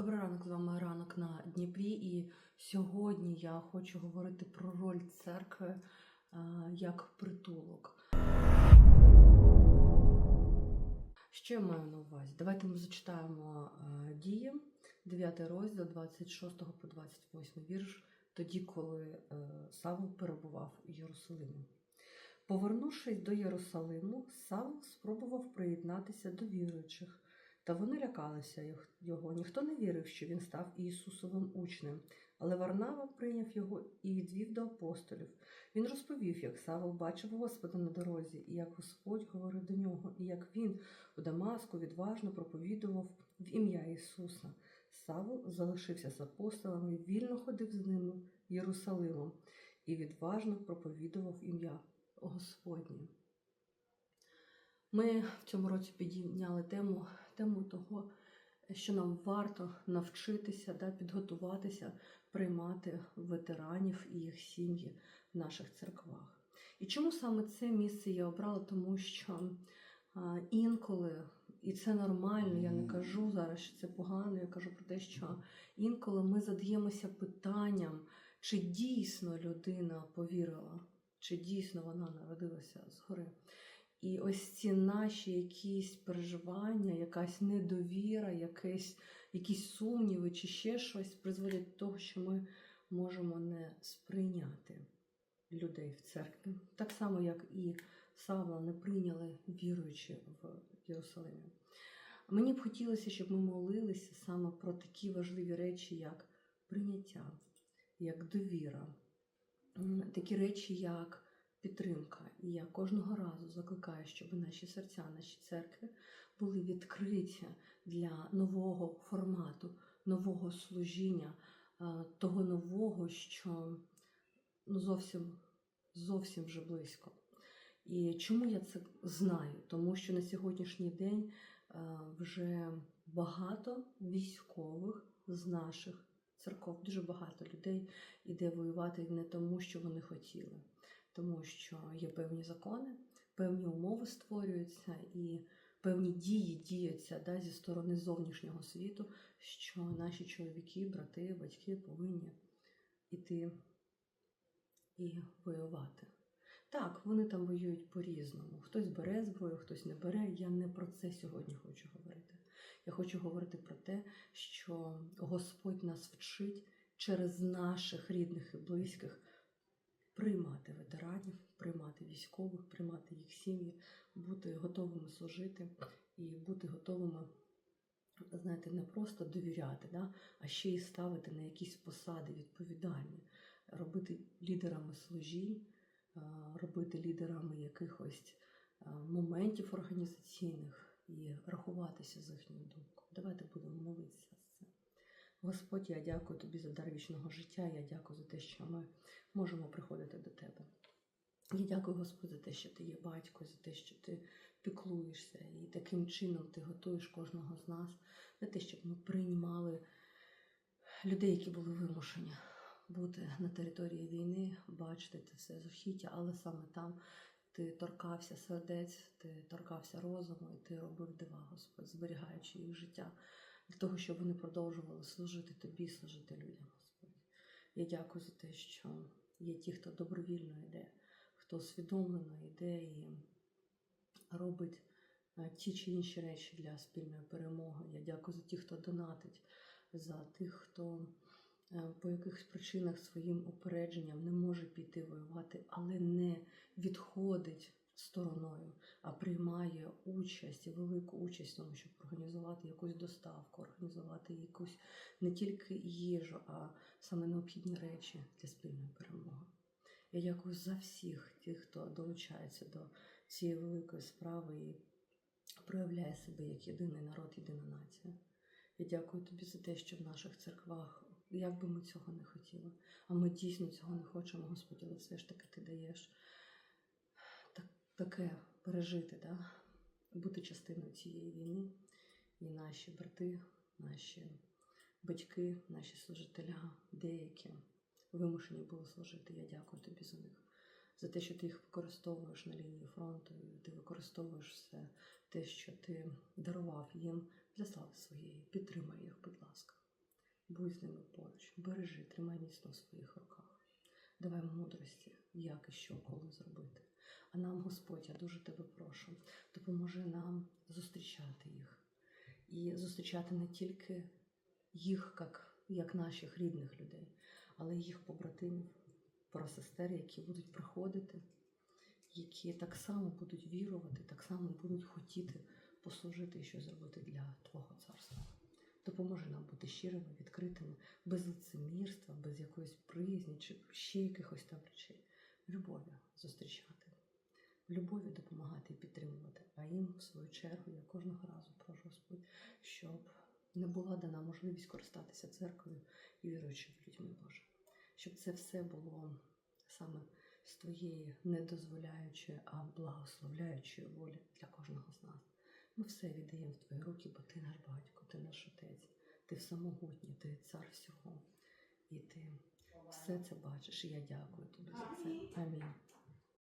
Добрий ранок, з вами ранок на Дніпрі. І сьогодні я хочу говорити про роль церкви е, як притулок. Що я маю на увазі? Давайте ми зачитаємо е, дії, 9 розділ, 26 по 28 вірш, тоді, коли е, Савл перебував у Єрусалимі. Повернувшись до Єрусалиму, Савл спробував приєднатися до віруючих. Та вони лякалися його. Ніхто не вірив, що він став Ісусовим учнем. Але Варнава прийняв його і відвів до апостолів. Він розповів, як Савол бачив Господа на дорозі, і як Господь говорив до нього, і як він у Дамаску відважно проповідував в ім'я Ісуса. Савол залишився з апостолами, вільно ходив з ними Єрусалимом і відважно проповідував ім'я Господнє. Ми в цьому році підійняли тему, тему того, що нам варто навчитися да, підготуватися приймати ветеранів і їх сім'ї в наших церквах. І чому саме це місце я обрала? Тому що а, інколи, і це нормально, я не кажу зараз, що це погано, я кажу про те, що інколи ми задаємося питанням, чи дійсно людина повірила, чи дійсно вона народилася згори. І ось ці наші якісь переживання, якась недовіра, якесь, якісь сумніви чи ще щось призводять до того, що ми можемо не сприйняти людей в церкві. Так само, як і Савла не прийняли віруючи в Єрусалимі. Мені б хотілося, щоб ми молилися саме про такі важливі речі, як прийняття, як довіра, такі речі, як підтримка. І я кожного разу закликаю, щоб наші серця, наші церкви були відкриті для нового формату, нового служіння, е, того нового, що ну, зовсім, зовсім вже близько. І чому я це знаю? Тому що на сьогоднішній день е, вже багато військових з наших церков, дуже багато людей іде воювати не тому, що вони хотіли тому що є певні закони, певні умови створюються і певні дії діються да, зі сторони зовнішнього світу, що наші чоловіки, брати, батьки повинні іти і воювати. Так, вони там воюють по-різному. Хтось бере зброю, хтось не бере. Я не про це сьогодні хочу говорити. Я хочу говорити про те, що Господь нас вчить через наших рідних і близьких приймати ветеранів, приймати військових, приймати їх сім'ї, бути готовими служити і бути готовими, знаєте, не просто довіряти, да, а ще й ставити на якісь посади відповідальні, робити лідерами служінь, робити лідерами якихось моментів організаційних і рахуватися з їхньою думкою. Давайте будемо молитися. Господь, я дякую тобі за дар вічного життя. Я дякую за те, що ми можемо приходити до тебе. Я дякую, Господь, за те, що ти є батько, за те, що ти піклуєшся, і таким чином ти готуєш кожного з нас за те, щоб ми приймали людей, які були вимушені бути на території війни, бачити це все жахіття, але саме там ти торкався сердець, ти торкався розуму, і ти робив дива, Господь, зберігаючи їх життя для того, щоб вони продовжували служити тобі, служити людям, Господь. Я дякую за те, що є ті, хто добровільно йде, хто усвідомлено йде і робить е, ті чи інші речі для спільної перемоги. Я дякую за тих, хто донатить, за тих, хто е, по якихось причинах своїм упередженням не може піти воювати, але не відходить стороною, а приймає участь і велику участь в тому, щоб організувати якусь доставку, організувати якусь не тільки їжу, а саме необхідні речі для спільної перемоги. Я дякую за всіх тих, хто долучається до цієї великої справи і проявляє себе як єдиний народ, єдина нація. Я дякую тобі за те, що в наших церквах, як би ми цього не хотіли, а ми дійсно цього не хочемо, Господь, але все ж таки ти даєш таке пережити, да? бути частиною цієї війни. І наші брати, наші батьки, наші служителя, деякі вимушені були служити. Я дякую тобі за них, за те, що ти їх використовуєш на лінії фронту, ти використовуєш все те, що ти дарував їм для слави своєї. Підтримай їх, будь ласка. будь з ними поруч, бережи, тримай міцно в своїх руках. Давай мудрості, як і що, коли зробити. А нам, Господь, я дуже тебе прошу, допоможи нам зустрічати їх і зустрічати не тільки їх, як, як наших рідних людей, але й їх побратимів, просестер, які будуть приходити, які так само будуть вірувати, так само будуть хотіти послужити і щось зробити для Твого царства. Допоможи нам бути щирими, відкритими, без лицемірства, без якоїсь приязні чи ще якихось там речей. В любові зустрічати, в любові допомагати і підтримувати. А їм, в свою чергу, я кожного разу прошу Господь, щоб не була дана можливість користатися церквою і віруючими людьми Боже. Щоб це все було саме з твоєї не дозволяючої, а благословляючої волі для кожного з нас. Ми все віддаємо в твої руки, бо ти наш батько, ти наш отець, ти всемогутній, ти цар всього. І ти все це бачиш. І я дякую тобі за це. Амінь.